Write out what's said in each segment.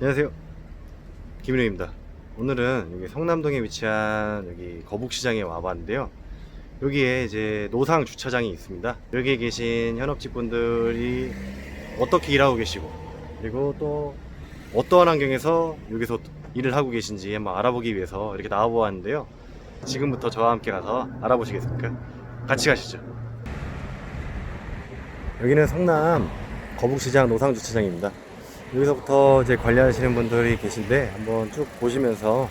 안녕하세요. 김인우입니다. 오늘은 여기 성남동에 위치한 여기 거북시장에 와봤는데요. 여기에 이제 노상 주차장이 있습니다. 여기에 계신 현업직 분들이 어떻게 일하고 계시고 그리고 또 어떠한 환경에서 여기서 일을 하고 계신지 한번 알아보기 위해서 이렇게 나와보았는데요. 지금부터 저와 함께 가서 알아보시겠습니까? 같이 가시죠. 여기는 성남 거북시장 노상 주차장입니다. 여기서부터 이제 관리하시는 분들이 계신데 한번 쭉 보시면서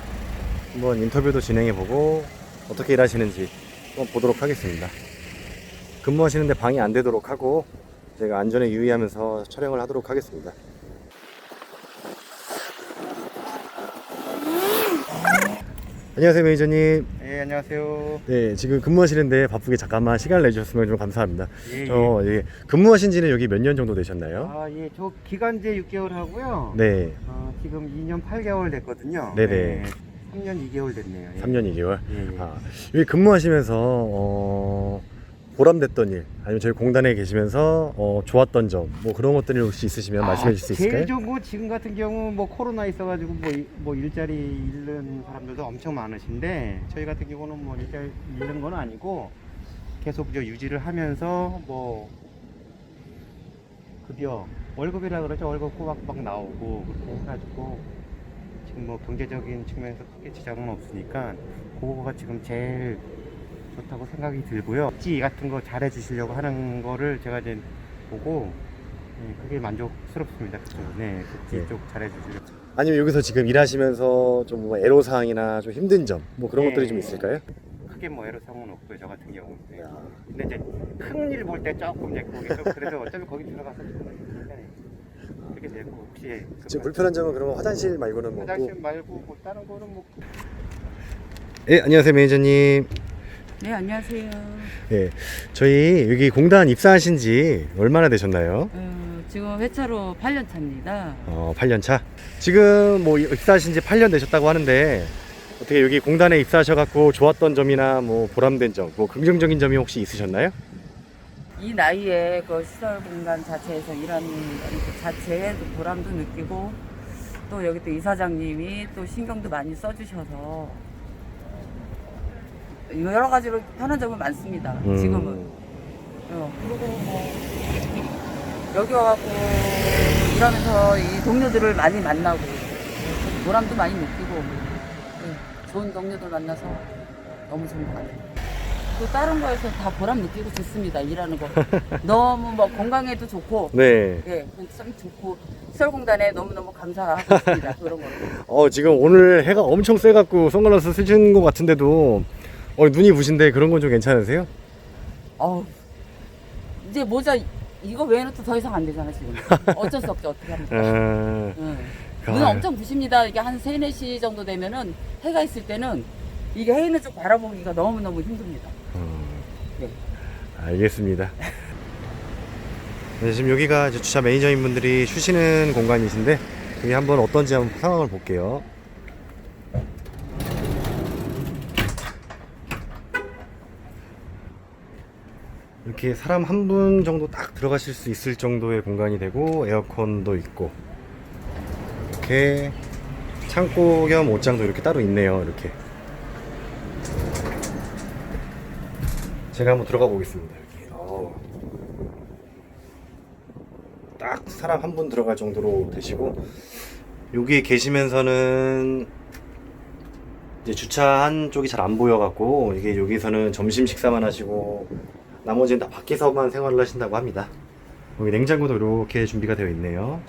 한번 인터뷰도 진행해 보고 어떻게 일하시는지 한번 보도록 하겠습니다. 근무하시는데 방해 안 되도록 하고 제가 안전에 유의하면서 촬영을 하도록 하겠습니다. 안녕하세요 매니저님. 예, 안녕하세요. 네 지금 근무하시는데 바쁘게 잠깐만 시간을 내주셨으면 좀 감사합니다. 예, 저 예, 근무하신 지는 여기 몇 년 정도 되셨나요? 아, 예, 저 기간제 6개월 하고요. 네, 어, 지금 2년 8개월 됐거든요. 네네. 예, 3년 2개월 됐네요. 예. 3년 2개월. 예, 예. 아, 여기 근무하시면서 어, 보람됐던 일 아니면 저희 공단에 계시면서 어, 좋았던 점 뭐 그런 것들이 혹시 있으시면 말씀해 주실 수 있을까요? 제일 좋은 거 지금 같은 경우 뭐 코로나 있어가지고 뭐, 이- 뭐 일자리 잃는 사람들도 엄청 많으신데 저희 같은 경우는 뭐 일자리 잃는 건 아니고 계속 저 유지를 하면서 뭐 급여 월급이라 그러죠 월급 꼬박꼬박 나오고 그렇게 해가지고 지금 뭐 경제적인 측면에서 크게 지장은 없으니까 그거가 지금 제일 좋다고 생각이 들고요. 지 같은 거 잘해 주시려고 하는 거를 제가 이제 보고 네, 그게 만족스럽습니다. 그쪽 네, 예. 그쪽 잘해 주시려고. 아니면 여기서 지금 일하시면서 좀 뭐 애로사항이나 좀 힘든 점 뭐 그런 네. 것들이 좀 있을까요? 크게 뭐 애로사항은 없고요. 저 같은 경우는. 네. 야, 근데 이제 큰 일 볼 때 조금 이제 거기 좀 그래서 어차피 거기 들어가서 좀 네. 그렇게 되고 혹시 그 지금 불편한 점은 그러면 화장실 말고는 뭐 화장실 또... 말고 뭐 다른 거는 뭐 예, 안녕하세요 매니저님. 네, 안녕하세요. 예, 저희 여기 공단 입사하신 지 얼마나 되셨나요? 어, 지금 회차로 8년 차입니다. 어, 8년 차. 지금 뭐 입사하신 지 8년 되셨다고 하는데 어떻게 여기 공단에 입사하셔 갖고 좋았던 점이나 뭐 보람된 점, 뭐 긍정적인 점이 혹시 있으셨나요? 이 나이에 그 시설 공간 자체에서 일하는 그 자체에 또 보람도 느끼고 또 여기 또 이사장님이 또 신경도 많이 써주셔서 여러 가지로 편한 점은 많습니다. 음. 지금은. 어, 그리고 뭐 여기 와갖고 일하면서 이 동료들을 많이 만나고 보람도 많이 느끼고 네, 좋은 동료들 만나서 너무 좋은 것 같아요. 또 다른 거에서 다 보람 느끼고 좋습니다. 일하는 거. 너무 뭐 건강에도 좋고 네. 예, 참 좋고 시설공단에 너무너무 감사하고 있습니다. 그런 거로. 어, 지금 오늘 해가 엄청 세 갖고 선글라스 쓰시는 것 같은데도 어, 눈이 부신데 그런 건 좀 괜찮으세요? 어우, 이제 모자 이거 외에는 또 더 이상 안 되잖아 지금. 어쩔 수 없죠. 어떻게 합니까? 아, 응. 아. 눈 엄청 부십니다. 이게 한 3, 4시 정도 되면은 해가 있을 때는 이게 해 있는 쪽 바라보기가 너무너무 힘듭니다. 어, 네. 알겠습니다. 네, 지금 여기가 이제 주차 매니저인 분들이 쉬시는 공간이신데 여기 한번 어떤지 한번 상황을 볼게요. 이렇게 사람 한 분 정도 딱 들어가실 수 있을 정도의 공간이 되고 에어컨도 있고 이렇게 창고 겸 옷장도 이렇게 따로 있네요. 이렇게 제가 한번 들어가 보겠습니다. 여기. 어우. 딱 사람 한 분 들어갈 정도로 되시고 여기 계시면서는 이제 주차한 쪽이 잘 안 보여갖고 이게 여기서는 점심 식사만 하시고 나머지는 다 밖에서만 생활을 하신다고 합니다. 여기 냉장고도 이렇게 준비가 되어 있네요.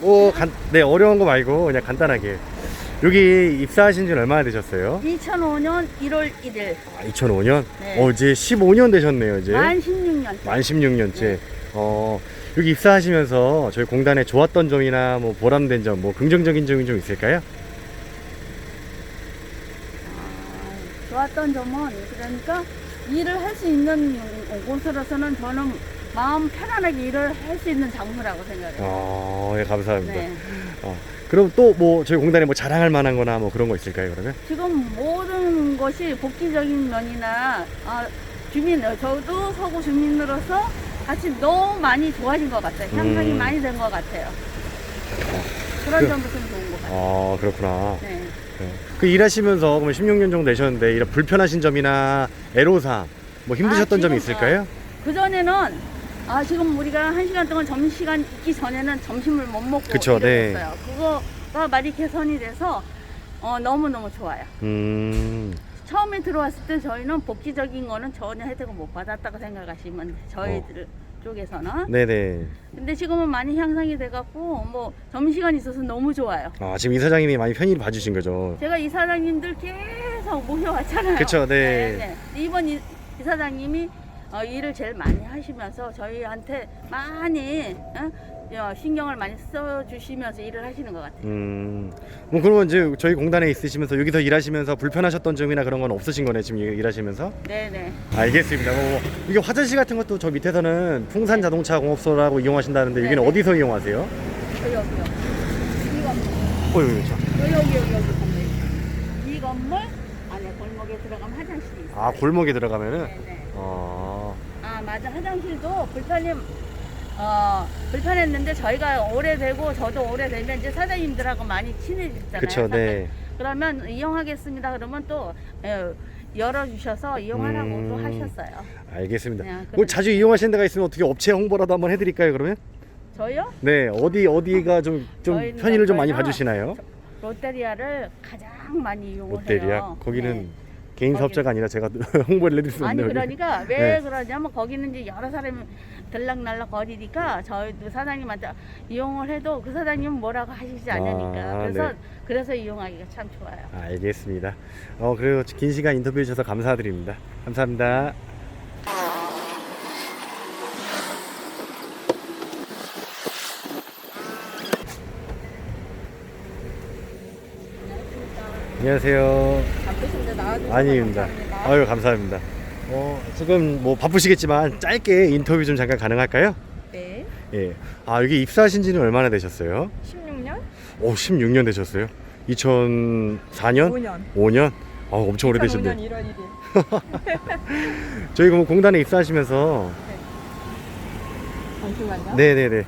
뭐, 간, 네, 어려운 거 말고 그냥 간단하게. 여기 입사하신 지 얼마나 되셨어요? 2005년 1월 1일 아, 2005년? 네. 어, 이제 15년 되셨네요, 이제. 만 16년 만 16년째. 어, 여기 입사하시면서 저희 공단에 좋았던 점이나 뭐 보람된 점, 뭐 긍정적인 점이 좀 있을까요? 아, 좋았던 점은 그러니까 일을 할 수 있는 곳으로서는 저는 마음 편안하게 일을 할 수 있는 장소라고 생각해요. 어, 예, 감사합니다. 네. 그럼 또 뭐 저희 공단에 뭐 자랑할 만한 거나 뭐 그런 거 있을까요, 그러면? 지금 모든 것이 복지적인 면이나 아, 주민, 저도 서구 주민으로서 같이 너무 많이 좋아진 것 같아요. 향상이 음. 많이 된 것 같아요. 그런 그- 점부터는 좋은 것 같아요. 아, 그렇구나. 네. 네. 그 일하시면서 그러면 16년 정도 되셨는데 이런 불편하신 점이나 애로사항 뭐 힘드셨던 아, 점이 지금, 있을까요? 그전에는 아 지금 우리가 한 시간 동안 점심시간 있기 전에는 점심을 못 먹고 그쵸, 네. 이랬어요. 그거가 많이 개선이 돼서 어, 너무 너무 좋아요. 음. 처음에 들어왔을 때 저희는 복지적인 거는 전혀 혜택을 못 받았다고 생각하시면. 저희들 쪽에서는. 네네. 근데 지금은 많이 향상이 돼갖고 뭐 점심시간 있어서 너무 좋아요. 아, 지금 이사장님이 많이 편의를 봐주신 거죠. 제가 이사장님들 계속 모셔왔잖아요. 그쵸, 네. 네. 이번 이, 이사장님이 어, 일을 제일 많이 하시면서 저희한테 많이 어? 어, 신경을 많이 써주시면서 일을 하시는 것 같아요. 음. 뭐 그러면 이제 저희 공단에 있으시면서 여기서 일하시면서 불편하셨던 점이나 그런 건 없으신 거네, 지금 일- 일하시면서? 네네. 알겠습니다. 뭐 이게 화장실 같은 것도 저 밑에서는 풍산 자동차 공업소라고 이용하신다는데 여기는 네네. 어디서 이용하세요? 저 여기요. 이 건물. 어, 여기 저. 여기 여기 여기 건물. 이 건물 안에 골목에 들어가면 화장실이 있어요. 아, 골목에 들어가면은 네네. 어. 아 맞아 화장실도 불편이 어 불편했는데 저희가 오래되고 저도 오래되면 이제 사장님들하고 많이 친해졌잖아요. 그쵸, 네. 그러면 이용하겠습니다. 그러면 또 예, 열어주셔서 이용하라고 음. 또 하셨어요. 알겠습니다. 그냥 뭐 그런- 자주 이용하시는 데가 있으면 어떻게 업체 홍보라도 한번 해드릴까요, 그러면? 저요? 네, 어디 어디가 좀 좀 저희는 편의를 좀 많이 저희가 봐주시나요? 롯데리아를 가장 많이 이용을 롯데리아. 거기는 네. 개인 사업자가 아니라 제가 홍보를 해드릴 수 아니 없네요. 그러니까 왜 네. 그러냐면 거기는 이제 여러 사람이 들락날락 거리니까 저희도 사장님한테 이용을 해도 그 사장님은 뭐라고 하시지 않으니까 아, 그래서 네. 그래서 이용하기가 참 좋아요. 알겠습니다. 어 그리고 긴 시간 인터뷰해 주셔서 감사드립니다. 감사합니다. 안녕하세요. 아닙니다. 아유 감사합니다. 어, 지금 뭐 바쁘시겠지만 짧게 인터뷰 좀 잠깐 가능할까요? 네, 예. 아 여기 입사하신 지는 얼마나 되셨어요? 16년? 오 16년 되셨어요? 2004년? 5년. 5년? 아 엄청 2005년 오래되셨네. 1월 1일. 저희 그럼 공단에 입사하시면서 잠시만요. 네네네.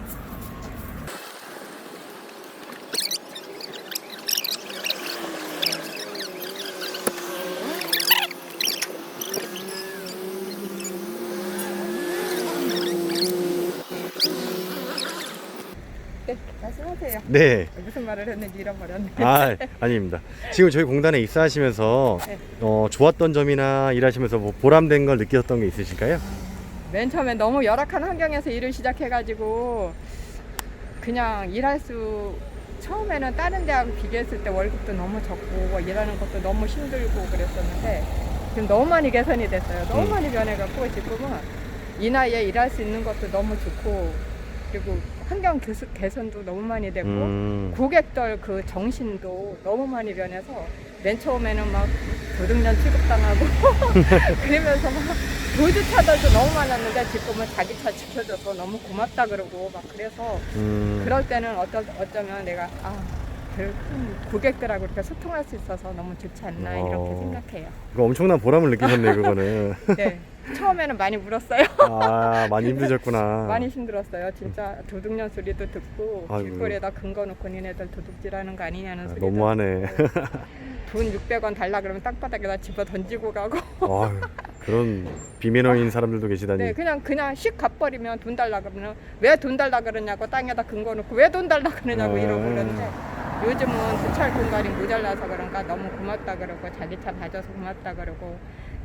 네, 말씀하세요. 네. 무슨 말을 했는지 잃어버렸네. 아 아닙니다. 지금 저희 공단에 입사하시면서 네. 어, 좋았던 점이나 일하시면서 뭐 보람된 걸 느꼈던 게 있으실까요? 맨 처음에 너무 열악한 환경에서 일을 지작해가지고 그냥 일할 수 처음에는 다른 데하고 비교했을 때 월급도 너무 적고 뭐 일하는 것도 너무 힘들고 그랬었는데 지금 너무 많이 개선이 됐어요. 너무 음. 많이 변해갖고 지금은 이 나이에 일할 수 있는 것도 너무 좋고 그리고 환경 개수- 개선도 너무 많이 되고 음. 고객들 그 정신도 너무 많이 변해서 맨 처음에는 막 도둑년 취급당하고 그러면서 막 도주 차들도 너무 많았는데 지금은 자기 차 지켜줘서 너무 고맙다 그러고 막 그래서 음. 그럴 때는 어쩌, 어쩌면 내가 아, 그 고객들하고 이렇게 소통할 수 있어서 너무 좋지 않나 이렇게 어. 생각해요. 이거 엄청난 보람을 느끼셨네 요, 그거는. 네. 처음에는 많이 울었어요. 아, 많이 힘드셨구나. 많이 힘들었어요. 진짜 도둑년 소리도 듣고 아이고. 길거리에다 근거 놓고 니네들 도둑질하는 거 아니냐는 아, 소리도 너무하네. 돈 600원 달라 그러면 땅바닥에다 집어 던지고 가고 아유, 그런 비매너인 사람들도 계시다니. 네 그냥 그냥 씩 갚버리면 돈 달라 그러면 왜 돈 달라 그러냐고 땅에다 근거 놓고 왜 돈 달라 그러냐고 아. 이러고 그러는데 요즘은 주차할 공간이 모자라서 그런가 너무 고맙다 그러고 자기 차 봐줘서 고맙다 그러고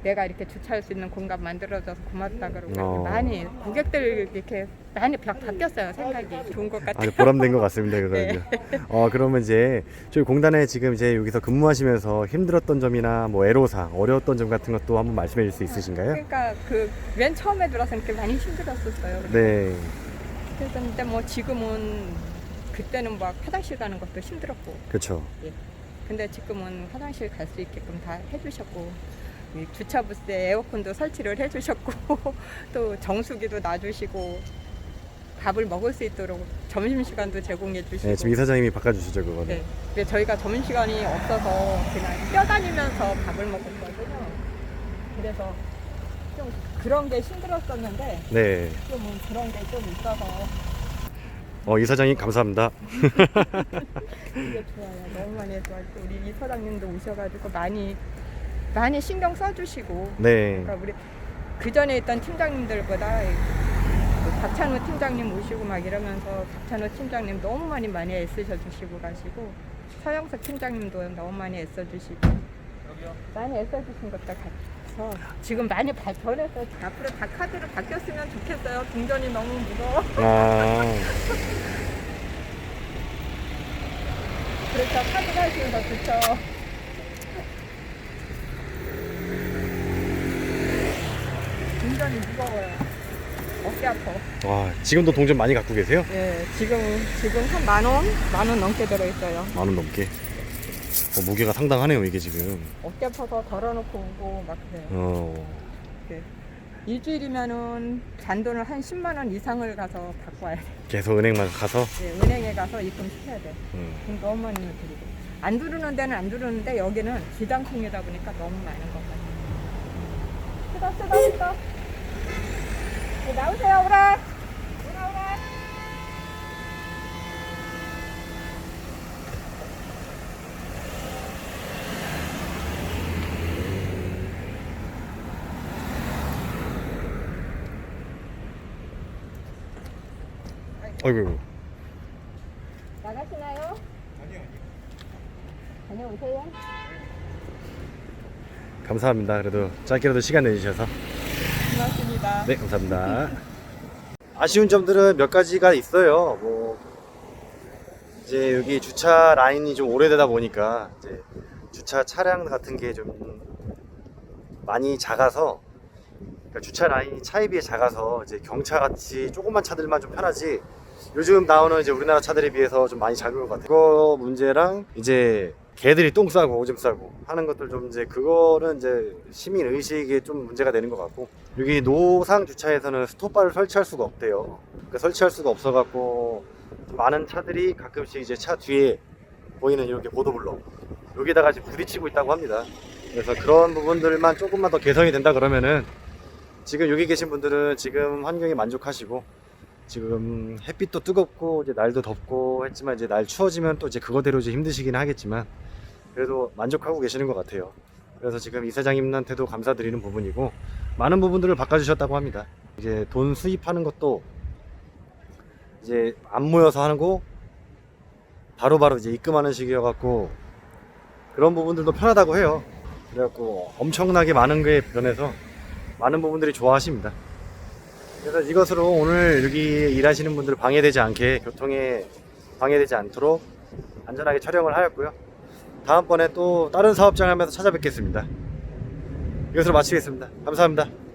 내가 이렇게 주차할 수 있는 공간 만들어줘서 고맙다 그러고 어. 많이 고객들 이렇게 많이 바- 바뀌었어요 생각이 좋은 것 같아요. 아주 보람된 것 같습니다. 그거는요. 어 그러면 이제 저희 공단에 지금 이제 여기서 근무하시면서 힘들었던 점이나 뭐 애로사항, 어려웠던 점 같은 것도 한번 말씀해 줄 수 있으신가요? 그러니까 그 맨 처음에 들어서 이렇게 많이 힘들었었어요. 네, 그래서 근데 뭐 지금은 그때는 막 화장실 가는 것도 힘들었고 그렇죠. 근데 지금은 화장실 갈 수 있게끔 다 해주셨고 이 주차 부스에 에어컨도 설치를 해주셨고 또 정수기도 놔주시고 밥을 먹을 수 있도록 점심 시간도 제공해 주시고 네, 지금 이사장님이 바꿔주시죠 그거는. 네. 근데 저희가 점심 시간이 없어서 그냥 뛰어다니면서 밥을 먹었거든요. 그래서 좀 그런 게 힘들었었는데 네. 좀 그런 게 좀 있어서 어 이사장님 감사합니다. 이게 좋아요. 너무 많이 도와주고 우리 이 사장님도 오셔가지고 많이 많이 신경 써주시고 네. 그러니까 우리 그 전에 있던 팀장님들보다 그 박찬호 팀장님 오시고 막 이러면서 박찬호 팀장님 너무 많이 많이 애쓰셔 주시고 가시고 서영석 팀장님도 너무 많이 애써 주시고 많이 애써 주신 것도 같아서 지금 많이 바- 변해서 앞으로 다 카드로 바뀌었으면 좋겠어요. 동전이 너무 무거워. 아 그래서 카드가 하시면 더 좋죠. 동전이 무거워요. 어깨 아파. 와, 지금도 동전 많이 갖고 계세요? 예, 지금 지금 한 만 원, 만 원 넘게 들어 있어요. 만 원 넘게. 어, 무게가 상당하네요 이게 지금. 어깨 아파서 덜어놓고 오고 막 그래요. 어. 네. 일주일이면은 잔돈을 한 10만 원 이상을 가서 갖고 와야 돼. 계속 은행만 가서. 예, 은행에 가서 입금 시켜야 돼. 음. 돈 너무 많이 들이고. 안 두르는 데는 안 두르는데 여기는 기장통이다 보니까 너무 많은 것 같아요. 쓰다 쓰다 쓰다. 네, 나오세요, 오라. 오라 오라. 어이구. 나가시나요? 아니요, 아니요. 다녀오세요. 감사합니다. 그래도 짧게라도 시간 내주셔서. 고맙습니다. 네, 감사합니다. 아쉬운 점들은 몇 가지가 있어요. 뭐 이제 여기 주차 라인이 좀 오래되다 보니까 이제 주차 차량 같은 게 좀 많이 작아서 그러니까 주차 라인이 차에 비해 작아서 이제 경차 같이 조그만 차들만 좀 편하지 요즘 나오는 이제 우리나라 차들에 비해서 좀 많이 작은 것 같아요. 그거 문제랑 이제 개들이 똥 싸고 오줌 싸고 하는 것들 좀 이제 그거는 이제 시민 의식에 좀 문제가 되는 것 같고 여기 노상 주차에서는 스톱바를 설치할 수가 없대요. 그 설치할 수가 없어갖고 많은 차들이 가끔씩 이제 차 뒤에 보이는 이렇게 보도블럭 여기다가 지금 부딪히고 있다고 합니다. 그래서 그런 부분들만 조금만 더 개선이 된다 그러면은 지금 여기 계신 분들은 지금 환경에 만족하시고 지금 햇빛도 뜨겁고 이제 날도 덥고 했지만 이제 날 추워지면 또 이제 그거대로 이제 힘드시긴 하겠지만 그래도 만족하고 계시는 것 같아요. 그래서 지금 이사장님한테도 감사드리는 부분이고 많은 부분들을 바꿔주셨다고 합니다. 이제 돈 수입하는 것도 이제 안 모여서 하는 거 바로바로 이제 입금하는 식이어갖고 그런 부분들도 편하다고 해요. 그래갖고 엄청나게 많은 게 변해서 많은 부분들이 좋아하십니다. 그래서 이것으로 오늘 여기 일하시는 분들 방해되지 않게 교통에 방해되지 않도록 안전하게 촬영을 하였고요. 다음번에 또 다른 사업장 하면서 찾아뵙겠습니다. 이것으로 마치겠습니다. 감사합니다.